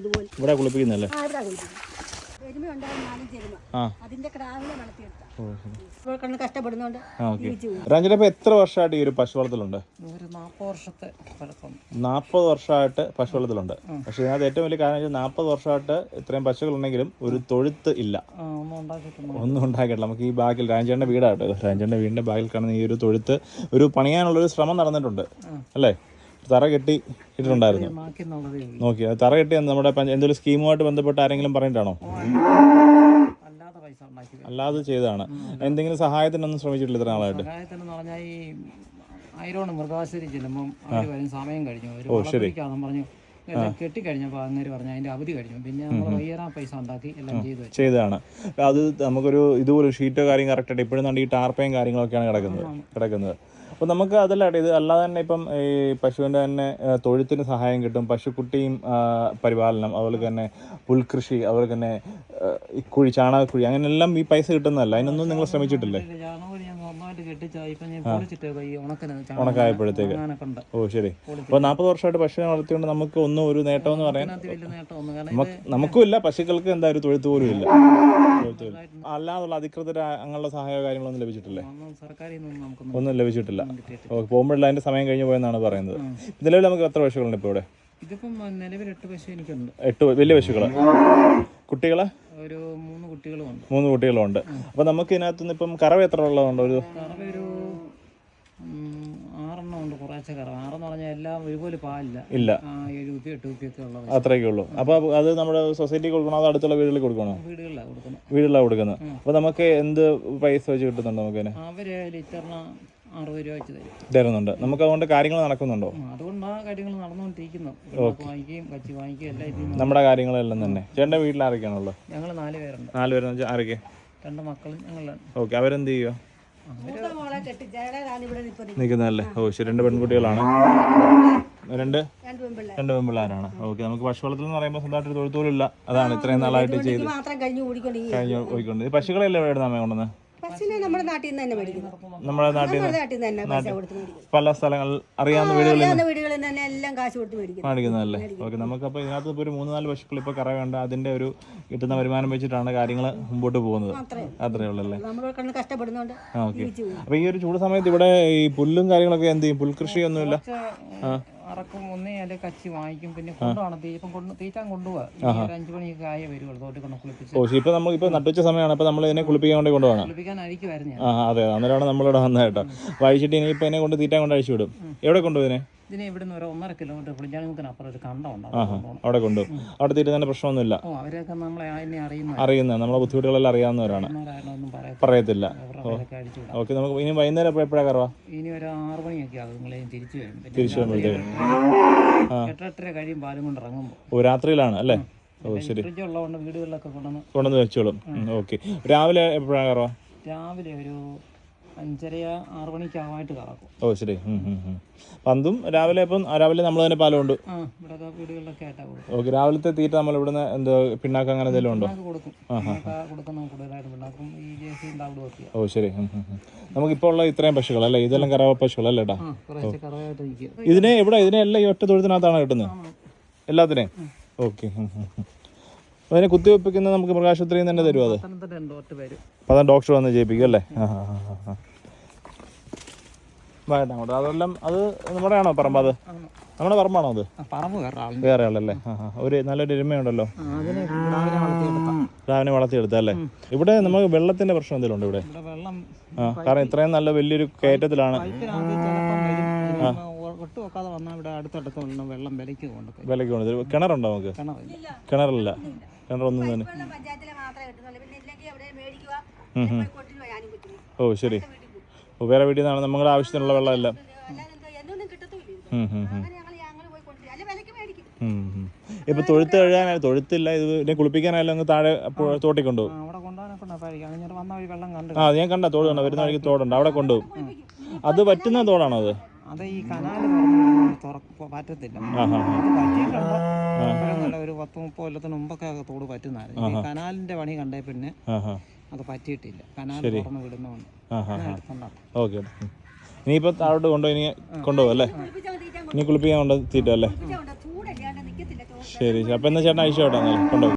ഇതുപോലെ. ഇവിടെ കുളിപ്പിക്കുന്നല്ലേ ഇപ്പോൾ എത്ര വർഷമായിട്ട് ഈ ഒരു പശു വളർത്തലുണ്ട് നാപ്പത് വർഷമായിട്ട് പശു വളർത്തലുണ്ട് പക്ഷെ ഇതിനകത്ത് ഏറ്റവും വലിയ കാരണം നാപ്പത് വർഷമായിട്ട് ഇത്രയും പശുക്കളുണ്ടെങ്കിലും ഒരു തൊഴുത്ത് ഇല്ല. ഒന്നും ഉണ്ടാക്കിയിട്ടില്ല. നമുക്ക് ഈ ബാക്കിൽ രാജേണ്ട വീടാട്ടോ. രാജേണ്ട വീടിന്റെ ബാഗിൽ കാണുന്ന ഈ ഒരു തൊഴുത്ത് ഒരു പണിയാനുള്ള ഒരു ശ്രമം നടന്നിട്ടുണ്ട്. അല്ലേ? തറ കെട്ടി ഇട്ടിട്ടുണ്ടായിരുന്നു. നോക്കി തറ കെട്ടി നമ്മുടെ എന്തൊരു എന്തെങ്കിലും സ്കീമുമായിട്ട് ബന്ധപ്പെട്ട് ആരെങ്കിലും പറഞ്ഞിട്ടാണോ? അല്ലാതെ ചെയ്തതാണ്. എന്തെങ്കിലും സഹായത്തിനൊന്നും ശ്രമിച്ചിട്ടില്ല ഇത്ര നാളായിട്ട്? ആയിരോണ് മൃഗാശുപത്രി ചെല്ലുമ്പം അവർ വരും സമയം കഴിഞ്ഞു. ഒരു വളപ്പിടിക്കാന്ന് പറഞ്ഞു. കെട്ടി കെട്ടിക്കഴിഞ്ഞപ്പോൾ അങ്ങേര് പറഞ്ഞു അതിന്റെ അവധി കഴിഞ്ഞു. പിന്നെ നമ്മൾ വയ്യേറാ പൈസ ഉണ്ടാക്കി എല്ലാം ചെയ്തു ചെയ്തതാണ്. അത് നമുക്കൊരു ഇതുപോലെ ഷീറ്റോ കാര്യം കറക്റ്റ് ആയിട്ട് ഇപ്പോഴും ഈ ടാർപ്പയും കാര്യങ്ങളൊക്കെയാണ് കിടക്കുന്നത്. കിടക്കുന്നത്. അപ്പോൾ നമുക്ക് അതല്ല ഇത് അല്ലാതെ തന്നെ ഇപ്പം ഈ പശുവിന്റെ തന്നെ തൊഴുത്തിന് സഹായം കിട്ടും പശുക്കുട്ടിയും പരിപാലനം അതുപോലെ തന്നെ പുൽകൃഷി അതുപോലെ തന്നെ കുഴി ചാണകക്കുഴി അങ്ങനെയെല്ലാം ഈ പൈസ കിട്ടുന്നതല്ല. അതിനൊന്നും നിങ്ങൾ ശ്രമിച്ചിട്ടില്ലേ? ഉണക്കായപ്പോഴത്തേക്ക്. ഓ ശരി. അപ്പൊ നാൽപ്പത് വർഷമായിട്ട് പശുവിനെ വളർത്തിക്കൊണ്ട് നമുക്ക് ഒന്നും ഒരു നേട്ടം എന്ന് പറയാൻ നമുക്കും ഇല്ല പശുക്കൾക്ക് എന്താ ഒരു തൊഴുത്ത് പോലും ഇല്ല. അല്ലാതുള്ള അധികൃതർ അങ്ങനെയുള്ള സഹായമോ കാര്യങ്ങളൊന്നും ലഭിച്ചിട്ടില്ലേ? ഒന്നും ലഭിച്ചിട്ടില്ല. പോകുമ്പോഴുള്ള പോകുമ്പോഴല്ല അതിന്റെ സമയം കഴിഞ്ഞു പോയെന്നാണ് പറയുന്നത്. നിലവിൽ നമുക്ക് എത്ര പശുക്കളുണ്ട് ഇപ്പോൾ ഇവിടെ? ഇതിപ്പം നിലവിൽ എട്ട് പശു എനിക്കുണ്ട്. എട്ട് വലിയ പശുക്കൾ? കുട്ടികളെ? ഒരു മൂന്ന് കുട്ടികളുമുണ്ട്. മൂന്ന് കുട്ടികളുണ്ട്. അപ്പോൾ നമുക്ക് ഇതിനകത്തുനിന്ന് ഇപ്പം കറവ് എത്ര ഉള്ളതുണ്ട് ഒരു കറവ ഒരു ആറെണ്ണം ഉണ്ട് കുറേശ്ശെ കറവ. ആറെന്ന് പറഞ്ഞാൽ എല്ലാം ഒരുപോലെ പാലില്ല. ഇല്ല. ഏഴ് കുപ്പി എട്ട് കുപ്പിയൊക്കെ ഉള്ള അത്രയൊക്കെ ഉള്ളൂ. അപ്പൊ അത് നമ്മുടെ സൊസൈറ്റി കൊടുക്കണോ അതോ അടുത്തുള്ള വീടുകളിൽ കൊടുക്കണോ? വീടുകളിലാണ് കൊടുക്കുന്നത്. വീടുകളിലാണ് കൊടുക്കുന്നത്. അപ്പോൾ നമുക്ക് എന്ത് പൈസ വെച്ച് കിട്ടുന്നുണ്ട് നമുക്ക് അവർ ലിറ്ററിന് അറുപത് രൂപ വെച്ച് തരും. തരുന്നുണ്ട്. നമുക്ക് അതുകൊണ്ട് കാര്യങ്ങൾ നടക്കുന്നുണ്ടോ? അതുകൊണ്ട് ആ കാര്യങ്ങൾ നടന്നുകൊണ്ടിരിക്കുന്നു. വാങ്ങിക്കുകയും കച്ചി വാങ്ങിക്കുകയും എല്ലാം ഇതിൽ നമ്മുടെ കാര്യങ്ങളെല്ലാം തന്നെ. ചേട്ടന്റെ വീട്ടിൽ ആരൊക്കെയാണുള്ളത്? ഞങ്ങൾ നാല് പേരുണ്ട്. നാല് പേരെന്ന് വെച്ചാൽ ആരൊക്കെ? രണ്ട് മക്കളും ഞങ്ങളാണ് ഓക്കെ അവരെന്ത് ചെയ്യുക നിൽക്കുന്നതല്ലേ ഓ ശരി. രണ്ട് പെൺകുട്ടികളാണ്. രണ്ട്? രണ്ട് പെൺപിള്ളേരാണ്. ഓക്കെ നമുക്ക് പശുവളത്തിൽ എന്ന് പറയുമ്പോൾ സ്വന്തമായിട്ട് തൊഴിൽ പോലും അതാണ് ഇത്രയും നാളായിട്ട് ചെയ്ത് ഇത് മാത്രം കഴിഞ്ഞു ഈ പശുക്കളെല്ലാം എവിടെ അമ്മ കൊണ്ടുവന്ന് നമ്മുടെ നാട്ടിൽ നിന്ന് തന്നെ മേടിക്കുന്നു. നമ്മുടെ നാട്ടിൽ നമ്മുടെ നാട്ടിൽ നിന്ന് തന്നെ പൈസ കൊടുത്ത് മേടിക്കുന്നു. പല സ്ഥലങ്ങളിൽ അറിയാവുന്ന വീടുകളിൽ അറിയാവുന്ന വീടുകളിൽ നിന്ന് തന്നെ എല്ലാം കാശ് കൊടുത്ത് മേടിക്കുന്നു. കാണിക്കുന്നതല്ലേ ഓക്കെ നമുക്കപ്പോൾ ഇതിനകത്ത് ഇപ്പോൾ ഒരു മൂന്ന് നാല് പശുക്കൾ ഇപ്പോൾ കറവുണ്ട് അതിന്റെ ഒരു കിട്ടുന്ന വരുമാനം വെച്ചിട്ടാണ് കാര്യങ്ങൾ മുമ്പോട്ട് പോകുന്നത്. അത്രേ ഉള്ളല്ലേ നമ്മൾ കഷ്ടപ്പെടുന്നോണ്ട് ആ ഓക്കെ. അപ്പോൾ ഈ ഒരു ചൂട് സമയത്ത് ഇവിടെ ഈ പുല്ലും കാര്യങ്ങളൊക്കെ എന്ത് ചെയ്യും? പുൽകൃഷിയൊന്നുമില്ല? അറക്കും ഒന്നേ അല്ലെ കച്ചി വാങ്ങിക്കും പിന്നെ കൊണ്ടുപോകണം തീ ഇപ്പം കൊണ്ട് തീറ്റാൻ കൊണ്ടുപോകാം അഞ്ചു ഒരു അഞ്ച് മണിയൊക്കെ ആയേ വരുള്ളൂ തോട്ടി കൊണ്ട് കുളിപ്പിച്ച്. ഓ ഇപ്പൊ നമ്മൾ ഇപ്പൊ നട്ടുച്ച സമയമാണ് ഇപ്പൊ നമ്മൾ ഇതിനെ കുളിപ്പിക്കാൻ വേണ്ടി കൊണ്ടുപോകണം. കുളിപ്പിക്കാനായിരിക്കും ആ അതെ അന്നേരമാണ് നമ്മളിവിടെ വന്നതായിട്ടോ വായിച്ചിട്ട് ഇനി ഇപ്പൊ എന്നെ കൊണ്ട് തീറ്റാൻ കൊണ്ട് അഴിച്ചു വിടും. എവിടെ കൊണ്ടുപോയി ഇതിനെ ഇവിടുന്ന് ഒരു ഒന്നര കിലോമീറ്റർ പുളിഞ്ചാണിമുക്കിന് അപ്പുറം ഒരു കണ്ടം ആഹാ ഉണ്ടാവും അവിടെ കൊണ്ടുപോകും അവിടെ തന്നെ പ്രശ്നമൊന്നുമില്ല. ഓ അവരൊക്കെ നമ്മളെ അതിനെ അറിയുന്ന അറിയുന്ന നമ്മളെ ബുദ്ധിമുട്ടുകളെല്ലാം അറിയാവുന്നവരാണ്. ഒന്നും പറയത്തില്ല. ഓക്കെ നമുക്ക് ഇനി വൈകുന്നേരം എപ്പോഴാണ് കറവാ? ഇനി ഒരു ആറ് മണിയൊക്കെ ആകും നിങ്ങളെ തിരിച്ചു വരും തിരിച്ചു വരുമ്പോഴത്തേക്കും എട്ടെട്ടര കഴിയും പാലും കൊണ്ട് ഇറങ്ങുമ്പോൾ ഓ രാത്രിയിലാണ് അല്ലേ? ഓ ശരി. വീടുകളിലൊക്കെ കൊണ്ടുവന്ന് കൊണ്ടുവന്ന് വെച്ചോളും. ഓക്കെ. രാവിലെ എപ്പോഴാണ് കറവാ? രാവിലെ ഒരു അഞ്ചര ആറ് മണിക്കാവായിട്ട് കറക്കും. ഓ ശരി. പന്തും രാവിലെ ഇപ്പം രാവിലെ നമ്മൾ തന്നെ പാലുണ്ട് ഇവിടെയൊക്കെ വീടുകളിലൊക്കെ ആയിട്ടാ കൊടുക്കും ഓക്കെ രാവിലത്തെ തീറ്റ നമ്മൾ ഇവിടുന്ന് എന്തോ പിണ്ണാക്കം അങ്ങനെ എന്തെങ്കിലും ഉണ്ടോ? കൊടുക്കും. കൊടുക്കുന്ന കൂടുതലായിട്ട് പിണ്ണാക്കും. ഈ ജേസി ഉണ്ടാവിടെ വെക്കുക ഓ ശരി. നമുക്ക് ഇപ്പൊ ഉം. നമുക്കിപ്പോൾ ഉള്ള ഇത്രയും പശുക്കൾ അല്ലേ? ഇതെല്ലാം കറവ പശുക്കളല്ലേ ഏട്ടാ ആ കുറേശ്ശെ ഇതിനെ എവിടെ ഇതിനെ എല്ലാം ഈ ഒറ്റ തൊഴുത്തിനകത്താണ് കിട്ടുന്നത്? എല്ലാത്തിനെയും? ഓക്കെ. അതിനെ കുത്തിവെപ്പിക്കുന്നത് നമുക്ക് മൃഗാശുപത്രിയിൽ നിന്ന് തന്നെ തരുമോ അത്. അപ്പൊ അതാ ഡോക്ടർ വന്ന് ചെയ്യിപ്പിക്കും അല്ലേ? ആ ആ ആ, ആ അങ്ങോട്ട്. അതെല്ലാം അത് നമ്മുടെ ആണോ പറമ്പ് അത്? നമ്മുടെ പറമ്പാണോ അത്? വേറെ ആളല്ലേ? ഒരു നല്ലൊരു എരുമയുണ്ടല്ലോ. രാവിലെ വളർത്തിയെടുത്താം. രാവിലെ വളർത്തിയെടുത്തല്ലേ ഇവിടെ നമുക്ക് വെള്ളത്തിന്റെ പ്രശ്നം എന്തെങ്കിലും ഉണ്ട് ഇവിടെ? ആ കാരണം ഇത്രയും നല്ല വലിയൊരു കയറ്റത്തിലാണ്. വിലക്ക് ചിലപ്പം വരും. ഇനിയിപ്പം ഒട്ട് വെക്കാതെ വന്നാൽ ഇവിടെ അടുത്തടുത്ത് വെള്ളം വെള്ളം വിലയ്ക്ക് കൊണ്ടുപോയി. വിലയ്ക്ക് കൊണ്ട് കിണറുണ്ടോ നമുക്ക്? കിണറില്ല. കിണറൊന്നും തന്നെ. വെള്ളം മാത്രമേ കിട്ടുന്നുള്ളൂ. പിന്നെ ഇല്ലെങ്കിൽ അവിടെ മേടിക്കുക. പോയി കൊണ്ടുവരുവാ ഞാനും ഓ ശരി. ഓ വേറെ വീട്ടിൽ നിന്നാണ് നമ്മുടെ ആവശ്യത്തിനുള്ള വെള്ളമെല്ലാം. ഇപ്പൊ തൊഴുത്ത് കഴുകാനായി തൊഴുത്തില്ല. ഇത് ഇതിനെ കുളിപ്പിക്കാനായാലും അങ്ങ് താഴെ തോട്ടി തോട്ടിൽ കൊണ്ടുപോകും ആ, അവിടെ കൊണ്ടുപോകാനൊക്കെ ഉണ്ടായിരിക്കും. അങ്ങനെ വന്ന വഴി വെള്ളം കണ്ട് ആ അത് ഞാൻ കണ്ട തോട് കണ്ട വരുന്ന വഴിക്ക് തോടുണ്ട്. അവിടെ കൊണ്ടുപോകും അത് പറ്റുന്ന തോടാണോ അത്? അത് ഈ കനാല് പറ്റത്തില്ല. പറ്റിയിട്ടുണ്ട്. ഒരു പത്ത് മുപ്പത് കൊല്ലത്തിന് മുമ്പൊക്കെ തോട് പറ്റുന്നതായിരുന്നു ഈ കനാലിന്റെ പണി കണ്ടേ പിന്നെ അത് പറ്റിയിട്ടില്ല. കനാൽ തുറന്ന് വിടുന്നതുകൊണ്ട്. ഓക്കെ. ഇനിയിപ്പോൾ താഴോട്ട് കൊണ്ടുപോയി ഇനി കൊണ്ടുപോകും അല്ലേ? ഇനി കുളിപ്പിക്കാൻ കൊണ്ട് തീറ്റ അല്ലേ? ശരി ശരി. അപ്പൊ എന്നാ ചേട്ടൻ അയച്ചു കേട്ടോ എന്നാലും കൊണ്ടുപോയി